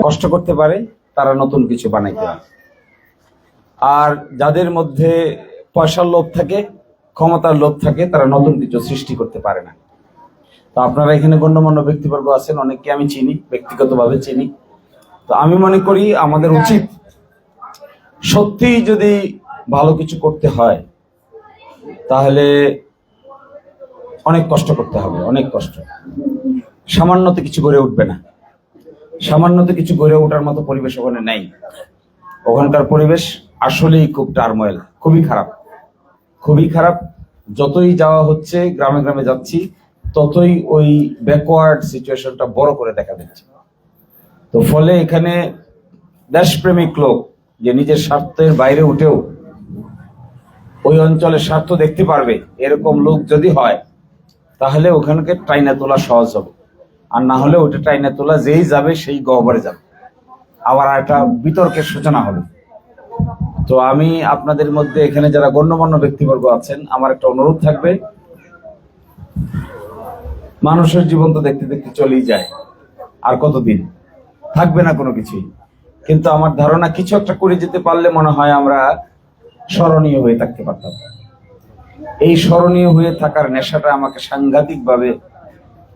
কষ্ট করতে পারে, তারা নতুন কিছু বানাইতে পারে। আর যাদের মধ্যে পয়সার লোভ থাকে, ক্ষমতার লোভ থাকে, তারা নতুন কিছু সৃষ্টি করতে পারে না। তো আপনারা এখানে গণ্যমান্য ব্যক্তিবর্গ আছেন, অনেককে আমি চিনি, ব্যক্তিগতভাবে চিনি। তো আমি মনে করি আমাদের উচিত সত্যিই যদি ভালো কিছু করতে হয়, তাহলে অনেক কষ্ট করতে হবে, অনেক কষ্ট। সামান্যতে কিছু করে উঠবে না। সামান্যতে কিছু গড়ে ওঠার মতো পরিবেশ ওখানে নেই। ওখানকার পরিবেশ আসলেই খুব টার্ময়েল খুবই খারাপ। খুবই খারাপ। যতই যাওয়া হচ্ছে, গ্রামে গ্রামে যাচ্ছি, ততই ওই ব্যাকওয়ার্ড সিচুয়েশনটা বড় করে দেখা দিচ্ছে। তো ফলে এখানে দেশপ্রেমিক লোক যে নিজের স্বার্থের বাইরে উঠেও ওই অঞ্চলের স্বার্থ দেখতে পারবে, এরকম লোক যদি হয়, তাহলে ওখানকে টাইনা তোলা সহজ হবে। আর না হলে ওটা টাইনা তোলা, যেই যাবে সেই গহবরে যাবে। আবার একটা বিতর্কের সূচনা হবে তো আমি আপনাদের মধ্যে এখানে যারা গণ্যমান্য ব্যক্তিবর্গ আছেন, আমার একটা অনুরোধ থাকবে। মানুষের জীবন তো দেখতে দেখতে চলেই যায়, আর কতদিন? থাকবে না কোনো কিছুই। কিন্তু আমার ধারণা, কিছু একটা করে যেতে পারলে মনে হয় আমরা স্মরণীয় হয়ে থাকতে পারতাম। এই স্মরণীয় হয়ে থাকার নেশাটা আমাকে সাংঘাতিকভাবে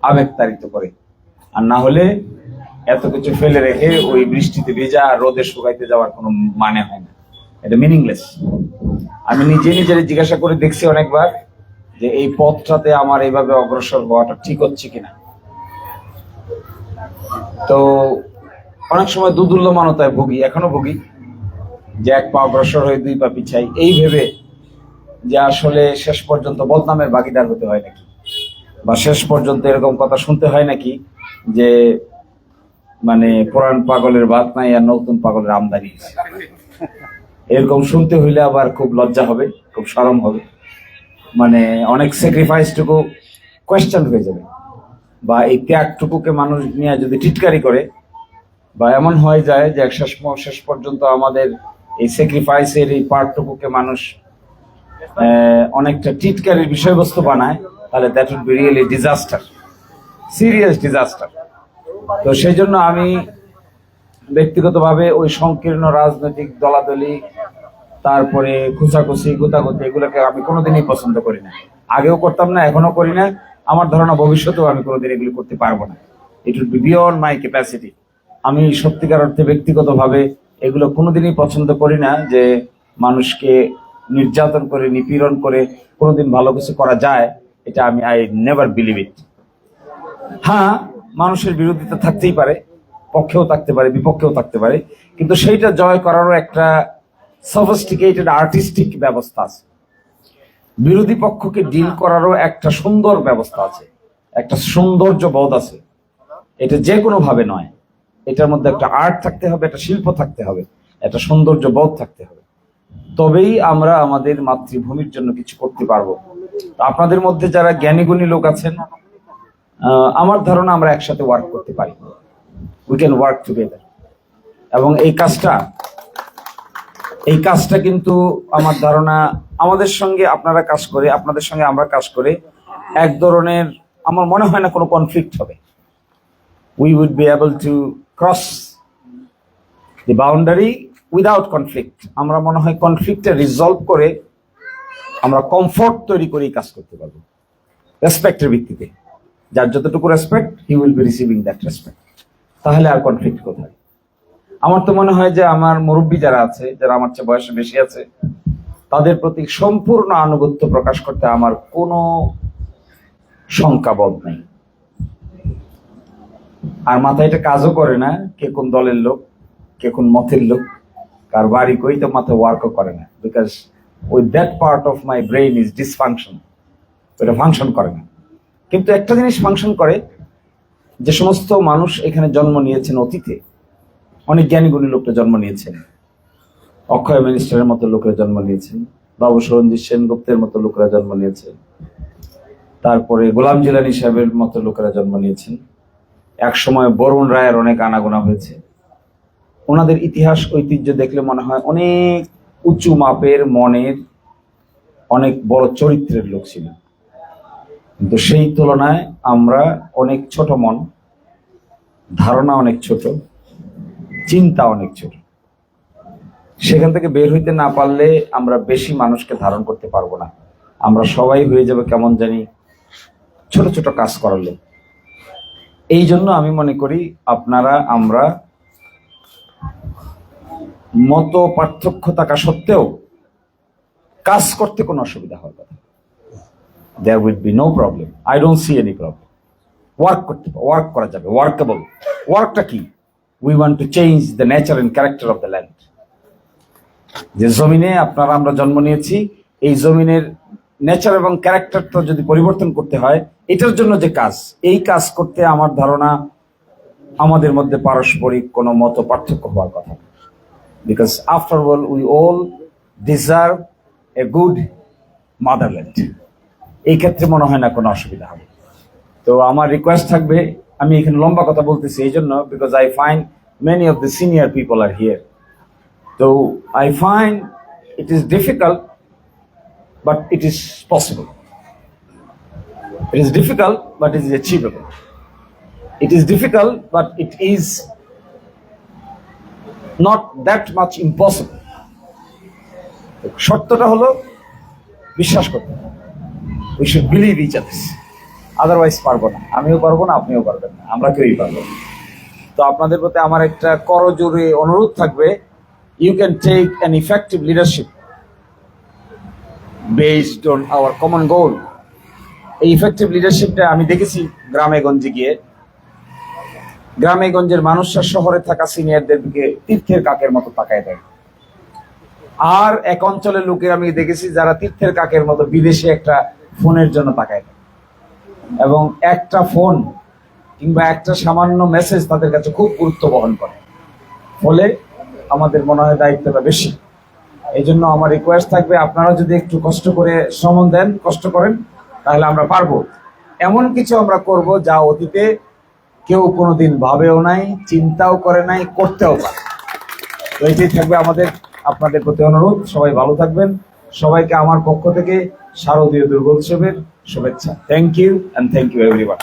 আবেগতাড়িত করে। আর না হলে এত কিছু ফেলে রেখে ওই বৃষ্টিতে ভেজা আর রোদে শুকাইতে যাওয়ার কোনো মানে হয় না। এটা মিনিংলেস আমি নিজে নিজের জিজ্ঞাসা করে দেখছি অনেকবার যে এই পথটাতে আমার এইভাবে অগ্রসর হওয়াটা ঠিক হচ্ছে কিনা। তো অনেক সময় দুদুল্যমানতায় ভুগি, এখনও ভুগি, যে এক পা অগ্রসর হয়ে দুই পা পিছাই। এই ভেবে যে আসলে শেষ পর্যন্ত বদনামের ভাগিদার হতে হয় নাকি? বা শেষ পর্যন্ত এরকম কথা শুনতে হয় নাকি? যে মানে পুরান পাগলের বাদ নাই আর নতুন পাগলের আমদানি এরকম শুনতে হইলে আবার খুব লজ্জা হবে, খুব সরম হবে। মানে অনেক স্যাক্রিফাইসটুকু কোয়েশ্চেন হয়ে যাবে। বা এই ত্যাগটুকুকে মানুষ নিয়ে যদি টিটকারি করে, বা এমন হয়ে যায় যে শেষ শেষ পর্যন্ত আমাদের এই স্যাক্রিফাইসের এই পার্টটুকুকে মানুষ অনেকটা টিটকারির বিষয়বস্তু বানায়, তাহলে that would be really disaster serious disaster তো সেই জন্য আমি ব্যক্তিগতভাবে ওই সংকীর্ণ রাজনৈতিক দলাদলি, তারপরে খুচাখুচি, গুতাগুতি, এগুলোকে আমি কোনোদিনই পছন্দ করি না। আগেও করতাম না এখনও করি না। আমার ধারণা ভবিষ্যতেও আমি কোনোদিন এগুলো করতে পারব না। It would be beyond my capacity আমি সত্যিকার অর্থে ব্যক্তিগতভাবে এগুলো কোনোদিনই পছন্দ করি না যে মানুষকে নির্যাতন করে, নিপীড়ন করে কোনোদিন ভালো কিছু করা যায়। এটা আমি আই নেভার বিলিভ ইট হ্যাঁ মানুষের বিরোধিতা থাকতেই পারে, পক্ষেও থাকতে পারে, বিপক্ষেও থাকতে পারে, কিন্তু সেইটা জয় করারও একটা সফিস্টিকেটেড আর্টিস্টিক ব্যবস্থা আছে। বিরোধী পক্ষকে ডিল করারও একটা সুন্দর ব্যবস্থা আছে, একটা সৌন্দর্য বোধ আছে। এটা যে কোনো ভাবে নয়। এটার মধ্যে একটা আর্ট থাকতে হবে, একটা শিল্প থাকতে হবে, একটা সৌন্দর্য বোধ থাকতে হবে। তবেই আমরা আমাদের মাতৃভূমির জন্য কিছু করতে পারব। আপনাদের মধ্যে যারা জ্ঞানীগুণী লোক আছেন আমার ধারণা আমরা একসাথে ওয়ার্ক করতে পারি। উই ক্যান ওয়ার্ক টুগেদার এবং এই কাজটা এই কাজটা কিন্তু আমার ধারণা, আমাদের সঙ্গে আপনারা কাজ করে, আপনাদের সঙ্গে আমরা কাজ করে এক ধরনের, আমার মনে হয় না কোনো কনফ্লিক্ট হবে। We would be able to cross the boundary without conflict আমরা মনে হয় কনফ্লিক্টে রিজলভ করে আমরা কমফোর্ট তৈরি করেই কাজ করতে পারব। রেসপেক্টের ভিত্তিতে। যার যতটুকু respect he will be receiving that respect তাহলে আর কনফ্লিক্ট কোথায়? আমার তো মনে হয় যে আমার মুরব্বী যারা আছে, যারা আমার চেয়ে বয়সে বেশি আছে, তাদের প্রতি সম্পূর্ণ আনুগত্য প্রকাশ করতে আমার কোনো শঙ্কাবোধ নেই। আর মাথায় এটা কাজও করে না কে কোন দলের লোক, কে কোন মতের লোক, কার বাড়ি কই তো মাথায় ওয়ার্কও করে না। Because with that part of my brain is dysfunction এটা ফাংশন করে না। কিন্তু একটা জিনিস ফাংশন করে, যে সমস্ত মানুষ এখানে জন্ম নিয়েছেন অতীতে, অনেক জ্ঞানী গুণী লোকটা জন্ম নিয়েছেন। অক্ষয় মিনিস্টারের মতো লোকেরা জন্ম নিয়েছেন, বাবু সরঞ্জিৎ সেনগুপ্তের মতো লোকেরা জন্ম নিয়েছেন, তারপরে গোলাম জিলানি সাহেবের মতো লোকেরা জন্ম নিয়েছেন। এক সময় বরুণ রায়ের অনেক আনাগোনা হয়েছে। ওনাদের ইতিহাস, ঐতিহ্য দেখলে মনে হয় অনেক উঁচু মাপের মনের অনেক বড় চরিত্রের লোক ছিল কিন্তু সেই তুলনায় আমরা অনেক ছোট মন, ধারণা অনেক ছোট, চিন্তা অনেক ছোট। সেখান থেকে বের হইতে না পারলে আমরা বেশি মানুষকে ধারণ করতে পারব না। আমরা সবাই হয়ে যাবে কেমন জানি ছোট ছোট কাজ করালে এই জন্য আমি মনে করি আপনারা, আমরা মত পার্থক্য থাকা সত্ত্বেও কাজ করতে কোনো অসুবিধা হওয়ার কথা there will be no problem I don't see any problem work করতে ওয়ার্ক করা যাবে ওয়ার্কেবল ওয়ার্কটা কি? We want to change the nature and character of the land যে জমিনে আপনারা আমরা জন্ম নিয়েছি, এই জমিনের নেচার এবং ক্যারেক্টারটা যদি পরিবর্তন করতে হয়, এটার জন্য যে কাজ, এই কাজ করতে আমার ধারণা আমাদের মধ্যে পারস্পরিক কোনো মত পার্থক্য হওয়ার কথা। Because after all we all deserve a good motherland এই ক্ষেত্রে মনে হয় না কোনো অসুবিধা হবে। তো আমার রিকোয়েস্ট থাকবে, আমি এখানে লম্বা কথা বলতেছি এই জন্য because I find many of the senior people are here তো I find it is difficult but it is possible it is difficult but it is achievable it is difficult but it is not that much impossible সত্যটা হলো, বিশ্বাস করতে we should believe each others otherwise পারব না। আমিও পারব না, আপনিও পারবেন না। আমরা কেউই পারব না। তো আপনাদের প্রতি আমার একটা করজোরে অনুরোধ থাকবে you can take an effective leadership based on our common goal এই ইফেক্টিভ লিডারশিপটা আমি দেখেছি গ্রামে গঞ্জে গিয়ে। গ্রামে গঞ্জের মানুষরা শহরে থাকা সিনিয়রদের দিকে তীর্থের কাকের মতো তাকায় দেয়। আর এক অঞ্চলের লোকের আমি দেখেছি যারা তীর্থের কাকের মতো বিদেশে একটা ফোনের জন্য তাকায় দেয় এবং একটা ফোন কিংবা একটা সামান্য মেসেজ তাদের কাছে খুব গুরুত্ব বহন করে। ফলে আমাদের মনে হয় দায়িত্বটা বেশি। এই জন্য আমার রিকোয়েস্ট থাকবে, আপনারা যদি একটু কষ্ট করে শ্রম দেন, কষ্ট করেন, তাহলে আমরা পারব। এমন কিছু আমরা করব যা অতীতে কেউ কোনোদিন ভাবেও নাই, চিন্তাও করে নাই, করতেও পারে। তো এটাই থাকবে আমাদের, আপনাদের প্রতি অনুরোধ। সবাই ভালো থাকবেন। সবাইকে আমার পক্ষ থেকে শারদীয় দুর্গোৎসবের শুভেচ্ছা। Thank you and thank you everyone